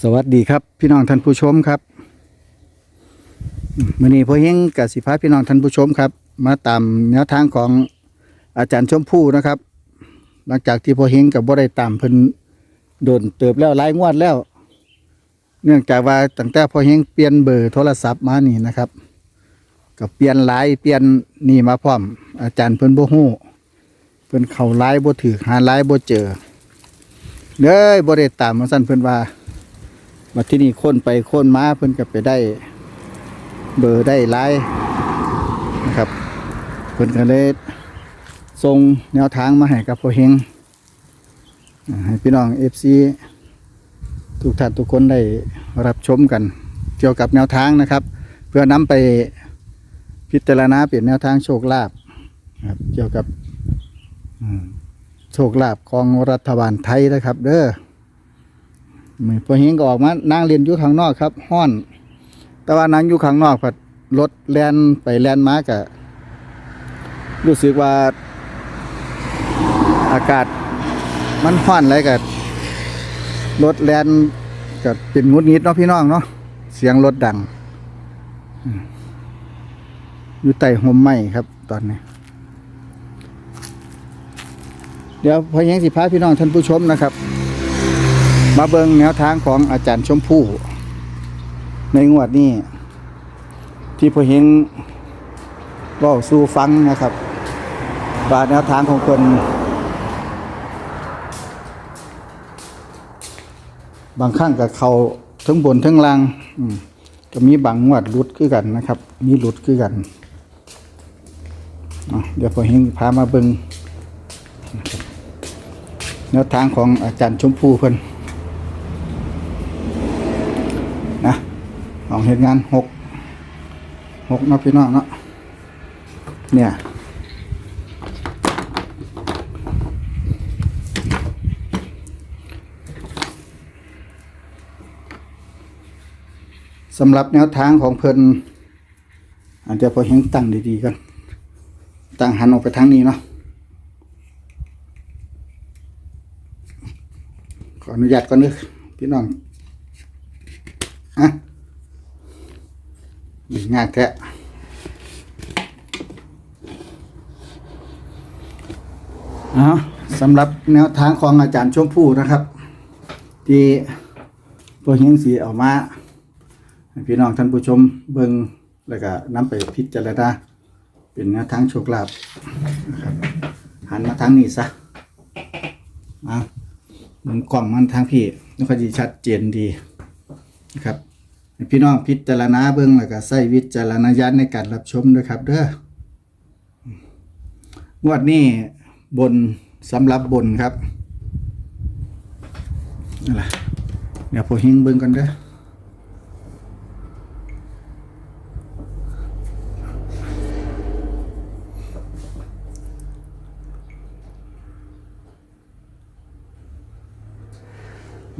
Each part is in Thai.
สวัสดีครับพี่น้องท่านผู้ชมครับมื่อนี้พ่อเฮงกับสิพาพี่น้องท่านผู้ชมครับ มาตามแนวทางของอาจารย์ชมพู่นะครับ หลังจากที่พ่อเฮงกับบ่ได้ตามเพิ่นโดนเติบแล้วหลายงวดแล้ว เนื่องจากว่าตั้งแต่พ่อเฮงเปลี่ยนเบอร์โทรศัพท์มานี่นะครับก็เปลี่ยนหลายเปลี่ยนนี่มาพร้อม อาจารย์เพิ่นบ่ฮู้เพิ่นเข้าหลายบ่ถือหาหลายบ่เจอเด้ยบ่ได้ตามมาสั่นเพิ่นว่า มาที่นี่ค้นไปค้นมาเพิ่นก็ไปได้ เบอร์ได้ไลน์นะครับเพิ่นก็เลยส่งแนวทางมาให้กับพ่อเฮงให้พี่น้อง FC ทุกท่านทุกคนได้รับชมกัน เกี่ยวกับแนวทางนะครับ เพื่อนำไปพิจารณาเปลี่ยนแนวทางโชคลาภครับเกี่ยวกับโชคลาภของรัฐบาลไทยนะครับ เด้อ พอเฮงก็ออกมานั่งเรียนอยู่ข้างนอกครับห้อน แต่ว่านั่งอยู่ข้างนอกผัดรถแลนไปแลนมากะรู้สึกว่า อากาศมันห้อนอะไรกับรถแลนกับเป็นงุดงิดเนาะพี่น้องเนาะเสียงรถดัง อยู่ใต้ห่มไม้ครับตอนนี้ เดี๋ยวพอเฮงสิพาพี่น้องท่านผู้ชมนะครับ มาเบิงแนวทางของอาจารย์ชมพู่ ในงวดนี้ ที่พอเฮงเล่าสู่ฟังนะครับว่าแนวทางของคนบางครั้งกับเขาทั้งบนทั้งล่างอืมก็มีบางงวดหลุดคือกันนะครับ มีหลุดคือกัน เดี๋ยวพอเฮงพามาเบิงแนวทางของอาจารย์ชมพู่เพิ่น นะ ของเหตุงานหกหกนะพี่น้องเนาะเนี่ยสำหรับแนวทางของเพิ่นอันเดี๋ยวพอเห็นตั้งดีๆกัน ตั้งหันออกไปทางนี้เนาะขออนุญาตก่อนนึกพี่น้องฮะ ยากแท้เอาสำหรับแนวทางของอาจารย์ชมพู่นะครับ ที่พวเฮงสีเอามาพี่น้องท่านผู้ชมเบิงแล้วก็นำไปพิจารณาเป็นแนวทางโชคลาภนะครับหันมาทางนี้ซะเอามุนกล่องมันทางพี่แล้วก็จะชัดเจนดีนะครับ พี่น้องพิจารณาเบื้องแล้วก็ใส่วิจารณญาณในการรับชมด้วยครับ เด้องวดนี้บนสำหรับบนครับนั่แหละเดี๋ยวผมหิงเบิ่งกันเด้อ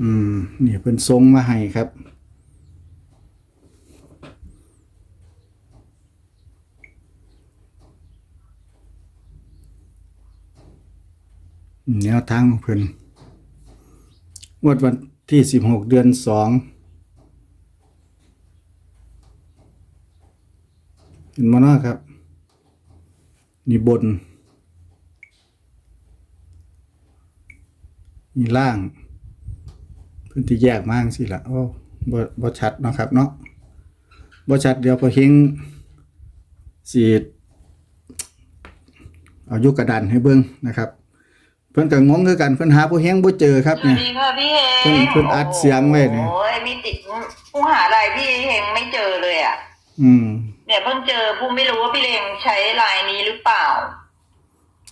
อืมนี่เพิ่นทรงมาให้ครับ แนวทางของเพิ่นงวดวันที่สิบหกเดือนสองเห็นมาเนาครับ นี่บน นี่ล่างพื้นที่แยกมากสิละโอ้บ่บ่ชัดนะครับเนาะบ่ชัดเดี๋ยวพอเฮงสีเอายุกระดานให้เบิ่งนะครับ เพิ่นก็งงคือกันเพิ่นหาผู้เฮงบ่เจอครับสวัเนี่สย ดีค่ะพี่เฮงเพิ่นเพิ่นอัดเสียงไว้เนี่ย โอ้ยมีติดผู้หาอะไรพี่เฮงไม่เจอเลยอะอืมเนี่ยเพิ่งเจอผู้ไม่รู้ว่าพี่เฮงใช้ลายนี้หรือเปล่า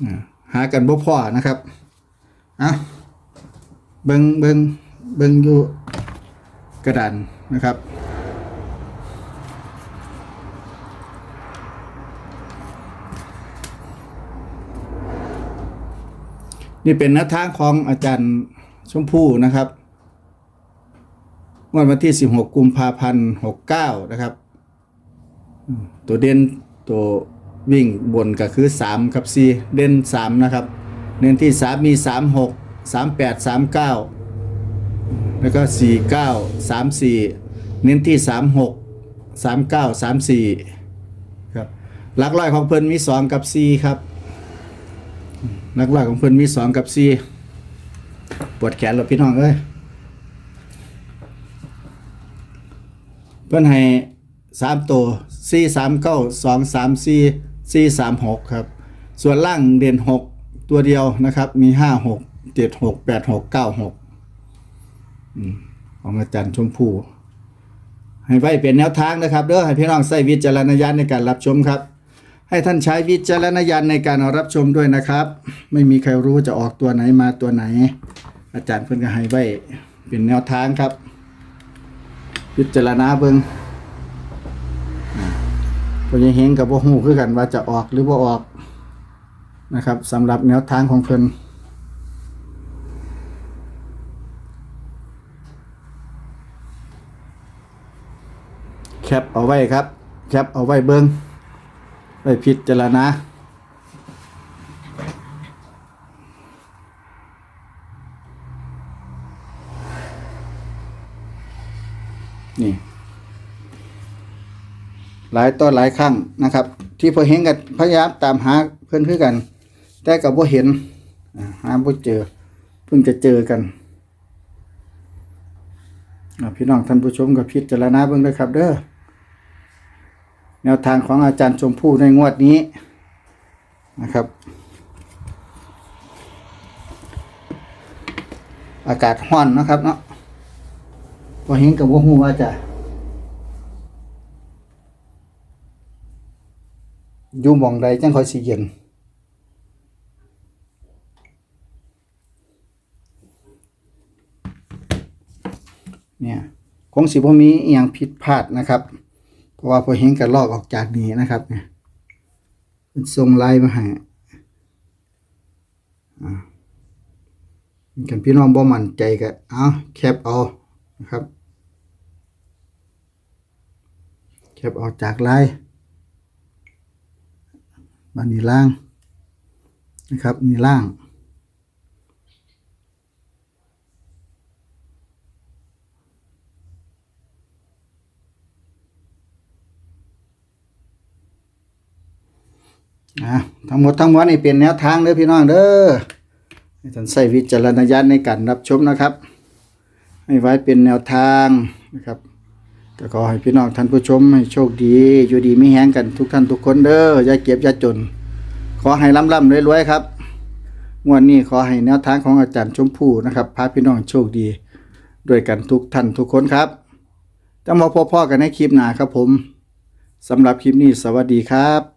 อ่าหากันบ่พอนะครับอะเบิ่งเบิ่งเบิ่งอยู่กระดานนะครับ นี่เป็นแนวทางของอาจารย์ชมพู่นะครับงวดวันที่ 16 กุมภาพันธ์ 69 นะครับ ตัวเด่นตัววิ่งบนก็คือ 3 กับ 4 เด่น 3 นะครับเด่นที่ 3 มี 36 38 39 แล้วก็สี่เก้าสามสี่เน้นที่สามหกสามเก้าสามสี่ครับหลักร้อยของเพิ่นมีสองกับสี่ครับ หลักร้อยของเพิ่อนมีสองกับสี่ปวดแขนหรอพี่น้องเอ้ยเพิ่อนให้สามตัวสี่สามเก้าสองสามสี่สี่สามหกครับ ส่วนล่างเด่นหกตัวเดียวนะครับ มีห้าหกเจ็ดหกแปดหกเก้าหกของอาจารย์ชมพู่ให้ไว้เป็นแนวทางนะครับเด้อให้พี่น้องใช้วิจารณญาณในการรับชมครับ ให้ท่านใช้วิจารณญาณในการรับชมด้วยนะครับ ไม่มีใครรู้จะออกตัวไหนมาตัวไหน อาจารย์เพิ่นก็ให้ไว้เป็นแนวทางครับ พิจารณาเบิ่งอ่าพยังเฮงกับบ่ฮู้คือกันว่าจะออกหรือบ่าออกนะครับสำหรับแนวทางของเพิ่นแคปเอาไว้ครับ แคปเอาไว้เบิง ไว้พิจารณานี่หลายต่อหลายครั้งนะครับ ที่พอเห็นกันพยายามตามหาเพื่อนคือกัน แต่กับบ่าเห็นอ่าหาบ่เจอ เพิ่งจะเจอกันพี่น้องท่านผู้ชมกับพิจารณาเบิ่งด้วยครับ เด้อ แนวทางของอาจารย์ชมพู่ในงวดนี้นะครับ อากาศร้อนนะครับเนาะพอเห็นกับบ่ฮู้ว่าจะยู่มองใดจังคอยสิเย็นเนี่ยคงสิบ่มีอหยังผิดพลาดนะครับ ราะว่าพอเห็นกันลอกออกจากนี้นะครับเนี่ยเป็นทรงลายมาให้อ่ากันพี่น้องบ่มั่นใจก็เอาแคปเอานะครับ แคปเอาจากลายบานนี้ล่างนะครับนี่ล่าง อะทั้งหมดทั้งมวลนี่เป็นแนวทางเด้อพี่น้องเด้อให้ท่านใส่วิจารณญาณในการรับชมนะครับ ให้ไว้เป็นแนวทางนะครับก็ขอให้พี่น้องท่านผู้ชมให้โชคดี อยู่ดีไม่แห้งกันทุกท่านทุกคนเด้ออย่าเก็บอย่าจน ขอให้ร่ำร่ำรวยๆครับงวดนี้ขอให้แนวทางของอาจารย์ชมพู่นะครับพาพี่น้องโชคดี ด้วยกันทุกท่านทุกคนครับจะมาพบพ่อกันในคลิปหน้าครับผมสำหรับคลิปนี้สวัสดีครับ